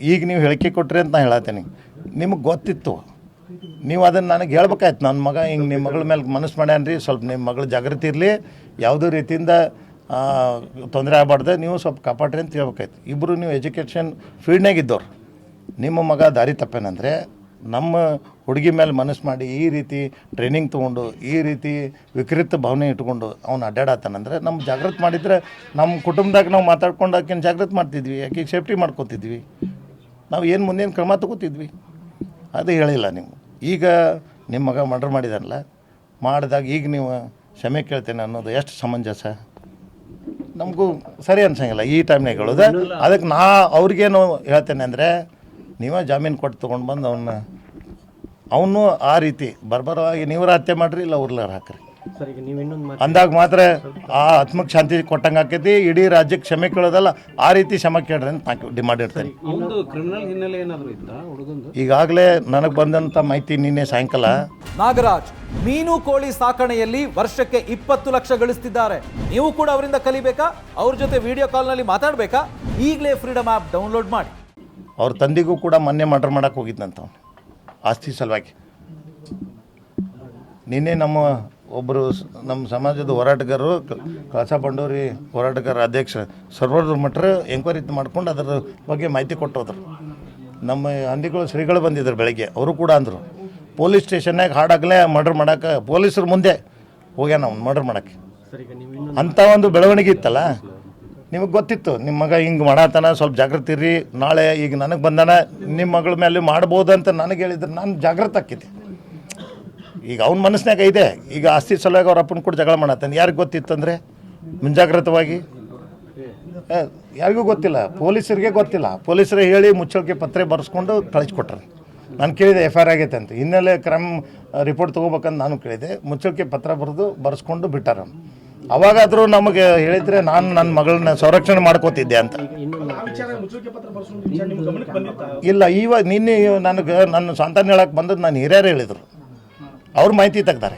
ಈಗ ನೀವು ಹೇಳಿಕೆ ಕೊಟ್ರಿ ಅಂತ ನಾ ಹೇಳತ್ತೀನಿ. ನಿಮಗೆ ಗೊತ್ತಿತ್ತು. ನೀವು ಅದನ್ನು ನನಗೆ ಹೇಳ್ಬೇಕಾಯ್ತು. ನನ್ನ ಮಗ ಹಿಂಗೆ ನಿಮ್ಮ ಮಗಳ ಮೇಲೆ ಮನಸ್ಸು ಮಾಡ್ಯಾನ್ರಿ. ಸ್ವಲ್ಪ ನಿಮ್ಮ ಮಗಳು ಜಾಗೃತಿ ಇರಲಿ. ಯಾವುದೇ ರೀತಿಯಿಂದ ತೊಂದರೆ ಆಗಬಾರ್ದು. ನೀವು ಸ್ವಲ್ಪ ಕಾಪಾಡ್ರಿ ಅಂತ ಹೇಳ್ಬೇಕಾಯ್ತು. ಇಬ್ಬರು ನೀವು ಎಜುಕೇಷನ್ ಫೀಲ್ಡ್ನಾಗ ಇದ್ದವ್ರು. ನಿಮ್ಮ ಮಗ ದಾರಿ ತಪ್ಪೇನಂದರೆ, ನಮ್ಮ ಹುಡುಗಿ ಮೇಲೆ ಮನಸ್ಸು ಮಾಡಿ ಈ ರೀತಿ ಟ್ರೈನಿಂಗ್ ತೊಗೊಂಡು, ಈ ರೀತಿ ವಿಕೃತ ಭಾವನೆ ಇಟ್ಕೊಂಡು ಅವ್ನು ಅಡ್ಡಾಡತ್ತಾನಂದ್ರೆ ನಮ್ಮ ಜಾಗೃತಿ ಮಾಡಿದರೆ ನಮ್ಮ ಕುಟುಂಬದಾಗ ನಾವು ಮಾತಾಡ್ಕೊಂಡು ಆಕಿನ ಜಾಗೃತಿ ಮಾಡ್ತಿದ್ವಿ. ಆಕೆಗೆ ಸೇಫ್ಟಿ ಮಾಡ್ಕೋತಿದ್ವಿ. ನಾವು ಏನು ಮುಂದೇನು ಕ್ರಮ ತಗೋತಿದ್ವಿ. ಅದು ಹೇಳಿಲ್ಲ ನೀವು ಈಗ ನಿಮ್ಮ ಮಗ ಮರ್ಡರ್ ಮಾಡಿದಾನಲ್ಲ ಮಾಡಿದಾಗ ಈಗ ನೀವು ಕ್ಷಮೆ ಕೇಳ್ತೇನೆ ಅನ್ನೋದು ಎಷ್ಟು ಸಮಂಜಸ? ನಮಗೂ ಸರಿ ಅನ್ಸಂಗಿಲ್ಲ ಈ ಟೈಮ್ನಾಗ ಹೇಳೋದು. ಅದಕ್ಕೆ ನಾ ಅವ್ರಿಗೇನು ಹೇಳ್ತೇನೆ ಅಂದರೆ ನೀವೇ ಜಾಮೀನು ಕೊಟ್ಟು ತೊಗೊಂಡು ಬಂದು ಅವನ್ನ ಅವನು ಆ ರೀತಿ ಬರ್ಬರವಾಗಿ ನೀವ್ರ ಹತ್ಯೆ ಮಾಡಿರಿ ಇಲ್ಲ ಉರ್ಲಾರ ಹಾಕ್ರಿ. ಸರ್ ಈಗ ನೀವು ಇನ್ನೊಂದು ಮಾತು ಅಂದಾಗ ಮಾತ್ರ ಆ ಆತ್ಮಕ್ಕೆ ಶಾಂತಿ ಕೊಟ್ಟಂಗೆ ಆಕೈತಿ ಇಡೀ ರಾಜ್ಯಕ್ಕೆ ಕ್ಷಮೆ ಕೇಳೋದಲ್ಲ ಆ ರೀತಿ ಕ್ಷಮೆ ಕೇಳ್ರಿ ಅಂತ ನಾನು ಡಿಮಾಂಡ್ ಇರ್ತೇನೆ ಒಂದು ಕ್ರಿಮಿನಲ್ ಹಿನ್ನೆಲೆ ಏನಾದರೂ ಇತ್ತಾ ಹುಡುಗಂದು? ಈಗಾಗಲೇ ನನಗೆ ಬಂದಂಥ ಮಾಹಿತಿ ನಿನ್ನೆ ಸಾಯಂಕಾಲ. ನಾಗರಾಜ್ ಮೀನು ಕೋಳಿ ಸಾಕಣೆಯಲ್ಲಿ ವರ್ಷಕ್ಕೆ ಇಪ್ಪತ್ತು ಲಕ್ಷ ಗಳಿಸ್ತಿದ್ದಾರೆ. ನೀವು ಕೂಡ ಅವರಿಂದ ಕಲಿಬೇಕಾ? ಅವ್ರ ಜೊತೆ ವಿಡಿಯೋ ಕಾಲ್ನಲ್ಲಿ ಮಾತಾಡಬೇಕಾ? ಈಗಲೇ ಫ್ರೀಡಮ್ ಆ್ಯಪ್ ಡೌನ್ಲೋಡ್ ಮಾಡಿ. ಅವ್ರ ತಂದಿಗೂ ಕೂಡ ಮೊನ್ನೆ ಮರ್ಡರ್ ಮಾಡಕ್ಕೆ ಹೋಗಿದ್ದಂತ ಅವ್ನು. ಆಸ್ತಿ ಸಲುವಾಗಿ. ನಿನ್ನೆ ನಮ್ಮ ಒಬ್ಬರು ನಮ್ಮ ಸಮಾಜದ ಹೋರಾಟಗಾರರು ಕಳಸಾ ಬಂಡೂರಿ ಹೋರಾಟಗಾರ ಅಧ್ಯಕ್ಷ ಸರ್ವರ್ ಮಟ್ರ ಎಂಕ್ವೈರಿ ಮಾಡ್ಕೊಂಡು ಅದರ ಬಗ್ಗೆ ಮಾಹಿತಿ ಕೊಟ್ಟೋದ್ರು. ನಮ್ಮ ಹಂದಿಗಳು ಶ್ರೀಗಳು ಬಂದಿದ್ರು ಬೆಳಗ್ಗೆ. ಅವರು ಕೂಡ ಅಂದರು. ಪೊಲೀಸ್ ಸ್ಟೇಷನ್ನಾಗ ಹಾಡಾಗಲೇ ಮರ್ಡರ್ ಮಾಡೋಕೆ ಪೊಲೀಸರ ಮುಂದೆ ಹೋಗ್ಯಾನ ಅವ್ನು ಮರ್ಡರ್ ಮಾಡೋಕ್ಕೆ ಅಂಥ ಒಂದು ಬೆಳವಣಿಗೆ ಇತ್ತಲ್ಲ? ನಿಮಗೆ ಗೊತ್ತಿತ್ತು. ನಿಮ್ಮ ಮಗ ಹಿಂಗೆ ಮಾಡತ್ತಾನ ಸ್ವಲ್ಪ ಜಾಗೃತಿ ರೀ ನಾಳೆ ಈಗ ನನಗೆ ಬಂದಾನ ನಿಮ್ಮ ಮಗಳ ಮೇಲೆ ಮಾಡ್ಬೋದು ಅಂತ ನನಗೆ ಹೇಳಿದ್ರೆ. ನಾನು ಜಾಗೃತ ಆಕ್ಕಿದ್ದೆ ಈಗ ಅವ್ನ ಮನಸ್ಸಿನಾಗ ಇದೆ. ಈಗ ಆಸ್ತಿ ಸಲುವಾಗಿ ಅವ್ರ ಅಪ್ಪನ ಕೂಡ ಜಗಳ ಮಾಡತ್ತಾನೆ. ಯಾರಿಗೆ ಗೊತ್ತಿತ್ತಂದ್ರೆ? ಮುಂಜಾಗ್ರತವಾಗಿ? ಯಾರಿಗೂ ಗೊತ್ತಿಲ್ಲ. ಪೊಲೀಸರಿಗೆ ಗೊತ್ತಿಲ್ಲ. ಪೊಲೀಸರು ಹೇಳಿ ಮುಚ್ಚಳಿಕೆ ಪತ್ರ ಬರೆಸ್ಕೊಂಡು ಕಳಿಸ್ಕೊಟ್ರೆ. ನಾನು ಕೇಳಿದೆ, ಎಫ್ ಐ ಆರ್ ಆಗೈತೆ ಅಂತ. ಹಿನ್ನೆಲೆ ಕ್ರೈಮ್ ರಿಪೋರ್ಟ್ ತೊಗೋಬೇಕಂತ ನಾನು ಕೇಳಿದೆ. ಮುಚ್ಚಳಿಕೆ ಪತ್ರ ಬರೆದು ಬರೆಸ್ಕೊಂಡು ಬಿಟ್ಟಾರ. ಅವಾಗಾದರೂ ನಮಗೆ ಹೇಳಿದರೆ ನಾನು ನನ್ನ ಮಗಳನ್ನ ಸಂರಕ್ಷಣೆ ಮಾಡ್ಕೋತಿದ್ದೆ ಅಂತ. ಇಲ್ಲ ಇವಾಗ ನಿನ್ನೆ ನನಗೆ ನನ್ನ ಸಂತಾನ ಹೇಳಕ್ಕೆ ಬಂದದ್ದು ನಾನು ಹಿರಿಯರು ಹೇಳಿದರು. ಅವ್ರ ಮಾಹಿತಿ ತೆಗ್ದಾರೆ.